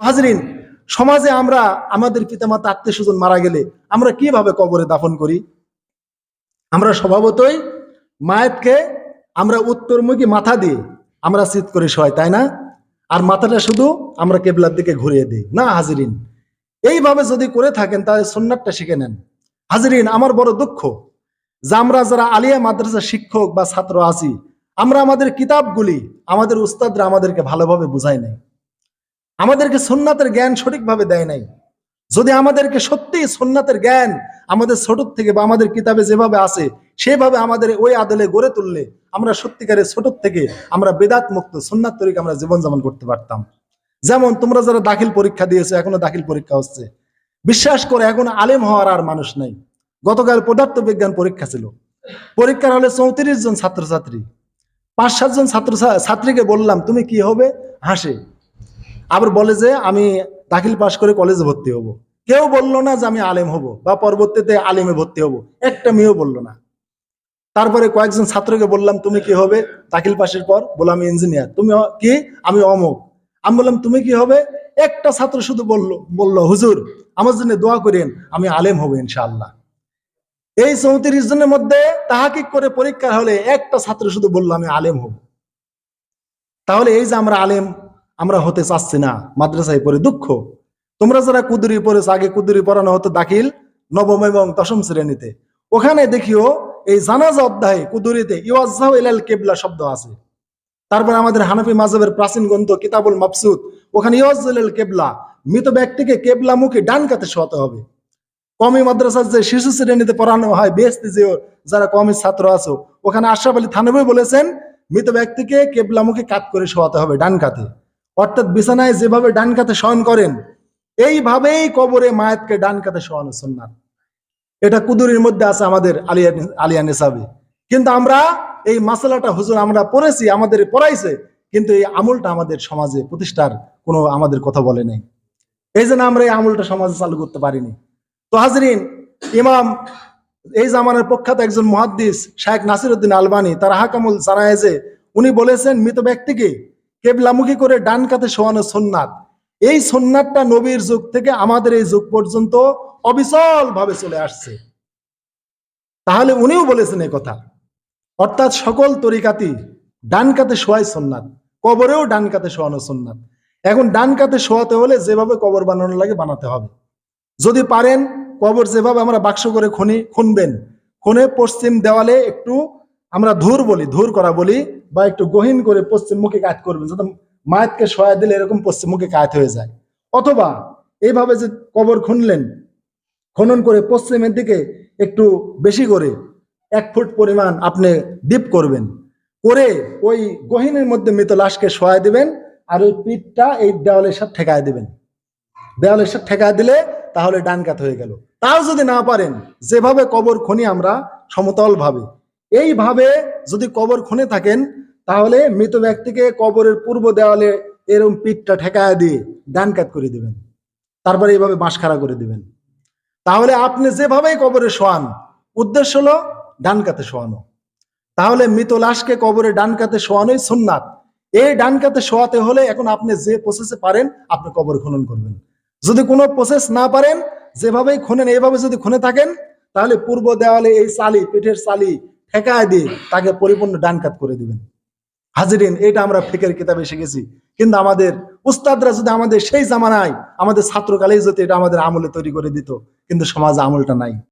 হাজরিন, সমাজে আমরা আমাদের পিতামাতা আত্মীয় স্বজন মারা গেলে আমরা কীভাবে কবরে দাফন করি? আমরা স্বভাবতই মায়েতকে আমরা উত্তরমুখী মাথা দিয়ে আমরা চিত করে শোয়াই তাই না? আর মাথাটা শুধু আমরা কেবলার দিকে ঘুরিয়ে দিই। না, হাজিরিন, এইভাবে যদি করে থাকেন তাহলে সন্ন্যাতটা শিখে নেন। হাজিরিন, আমার বড় দুঃখ যে আমরা যারা আলিয়া মাদ্রাসা শিক্ষক বা ছাত্র আছি, আমরা আমাদের কিতাবগুলি আমাদের উস্তাদরা আমাদেরকে ভালোভাবে বুঝায় নাই। আমাদেরকে সোননাথের জ্ঞান সঠিকভাবে দেয় নাই। যদি আমাদেরকে সত্যি সোননাথের জ্ঞান আমাদের ছোট থেকে বা আমাদের কিতাবে যেভাবে আছে, সেভাবে আমাদের ওই আদলে গড়ে তুললে আমরা সত্যিকারের ছোট থেকে আমরা বেদাত মুক্ত সোননাথ তরিকে আমরা জীবনযাপন করতে পারতাম। যেমন তোমরা যারা দাখিল পরীক্ষা দিয়েছ, এখনও দাখিল পরীক্ষা হচ্ছে। বিশ্বাস করে, এখন আলেম হওয়ার আর মানুষ নাই। গতকাল পদার্থ বিজ্ঞান পরীক্ষা ছিল। পরীক্ষার হলে চৌত্রিশ জন ছাত্রছাত্রী। পাঁচ সাতজন ছাত্র ছাত্রীকে বললাম, তুমি কি হবে? হাসে। আবার বলে যে, আমি দাখিল পাশ করে কলেজে ভর্তি হব। কেউ বলল না যে আমি আলেম হব, বা পরবর্তীতে আলেমে ভর্তি হব। একটা মেয়েও বলল না। তারপরে কয়েকজন ছাত্রকে বললাম, তুমি কি হবে? দাখিল পাশের পর। বললাম ইঞ্জিনিয়ার তুমি কি? আমি অমুক। আমি বললাম, তুমি কি হবে? একটা ছাত্র শুধু বলল বলল, হুজুর, আমার জন্য দোয়া করেন, আমি আলেম হব ইনশাআল্লাহ। এই চৌত্রিশ জনের মধ্যে তাহাকিক করে পরীক্ষা হলে একটা ছাত্র শুধু বলল, আমি আলেম হব। তাহলে এই যে আমরা আলেম আমরা হতে চাচ্ছি না, মাদ্রাসায় পড়ে দুঃখ। তোমরা যারা কুদুরি পড়েছো, আগে কুদুরি পড়ানো হতো দাখিল, নবম এবং দশম শ্রেণীতে। ওখানে দেখিও, এই জানাজা অধ্যায়ে কুদুরিতে ইলাল কেবলা শব্দ আছে। তারপর আমাদের হানাফি মাযহাবের প্রাচীন গ্রন্থ কিতাবুল মাবসুদ। ওখানে ইওয়াজ্জাল কেবলা, মৃত ব্যক্তিকে কেবলা মুখে ডান কাতে শোয়াতে হবে। কমি মাদ্রাসার যে শিশু শ্রেণীতে পড়ানো হয় বেস্তি যে যারা কমি ছাত্র আছো, ওখানে আশরাফ আলী থানবী বলেছেন, মৃত ব্যক্তিকে কেবলা মুখে কাত করে শোয়াতে হবে, ডান কাতে। অর্থাৎ বিছানায় যেভাবে ডান কাতে শয়ন করেন, এইভাবেই কবরে মায়াতকে ডান কাতে শোয়ানো সুন্নাত। এটা কুদুরির মধ্যে আছে আমাদের আলিয়া আলিয়া নিসাবে। কিন্তু আমরা এই মাসালাটা হুজুর আমরা পড়েছি, আমাদের পড়াইছে, কিন্তু এই আমলটা আমাদের সমাজে প্রতিষ্ঠার কোনো আমাদের কথা বলে নেই। এই জন্য আমরা এই আমলটা সমাজে চালু করতে পারিনি। তো হাজরিন, ইমাম এই জামানার প্রখ্যাত একজন মহাদ্দিস শাহেখ নাসিরউদ্দিন আলবানি, তার হাকামুল জানায় যে উনি বলেছেন, মৃত ব্যক্তিকে কেবলামুখী করে ডান কাতে শোয়ানো সোননাথ। এই সোননাথটা নবীর যুগ থেকে আমাদের এই যুগ পর্যন্ত অবিচল ভাবে চলে আসছে। তাহলে উনিও বলেছেন এই কথা। অর্থাৎ সকল তরিকাতি ডান কাতে শোয়াই সোননাথ, কবরেও ডান কাতে শোয়ানো সোননাথ। এখন ডান কাতে শোয়াতে হলে যেভাবে কবর বানানো লাগে বানাতে হবে। যদি পারেন, কবর যেভাবে আমরা বাক্স করে খুনি খুনবেন, খুনে পশ্চিম দেওয়ালে একটু আমরা ধুর বলি, ধুর করা বলি বা একটু গহীন করে পশ্চিম মুখে কাজ করবেন, যাতে মায়েতকে সহায় দিলে এরকম পশ্চিম মুখে কাজ হয়ে যায়। অথবা এইভাবে যে কবর খুনলেন, খনন করে পশ্চিমের দিকে একটু বেশি করে এক ফুট পরিমাণ আপনি ডিপ করবেন, করে ওই গহীনের মধ্যে মৃত লাশকে সহায় দিবেন আর ওই পিঠটা এই দেওয়ালের সাথে ঠেকায় দিবেন। দেওয়ালের সাথে ঠেকায় দিলে তাহলে ডান কাত হয়ে গেল। তাও যদি না পারেন, যেভাবে কবর খনি আমরা সমতল ভাবে এইভাবে যদি কবর খুনে থাকেন তাহলে মৃত ব্যক্তিকে কবরের পূর্ব দেওয়ালে এরকম পিঠটা ঠেকায় দিয়ে ডান কাত করে দিবেন। তারপরে এইভাবে বাঁশ খাড়া করে দিবেন। তাহলে আপনি যেভাবেই কবরে শোয়ান, উদ্দেশ্য হলো ডান কাতে শোয়ানো। তাহলে মৃত লাশকে কবরে ডান কাতে শোয়ানোই সুন্নাত। এই ডান কাতে শোয়াতে হলে এখন আপনি যে প্রসেসে পারেন, আপনি কবর খনন করবেন। যদি কোনো প্রসেস না পারেন, যেভাবেই খুনেন, এইভাবে যদি খুনে থাকেন, তাহলে পূর্ব দেওয়ালে এই চালি পিঠের চালি ঠেকায় দিয়ে তাকে পরিপূর্ণ ডান কাত করে দিবেন। হাজিরিন, এটা আমরা ফেকের কিতাবে শিখেছি। কিন্তু আমাদের উস্তাদরা যদি আমাদের সেই জামানায় আমাদের ছাত্রকালেই যদি এটা আমাদের আমলে তৈরি করে দিত, কিন্তু সমাজ আমলটা নাই।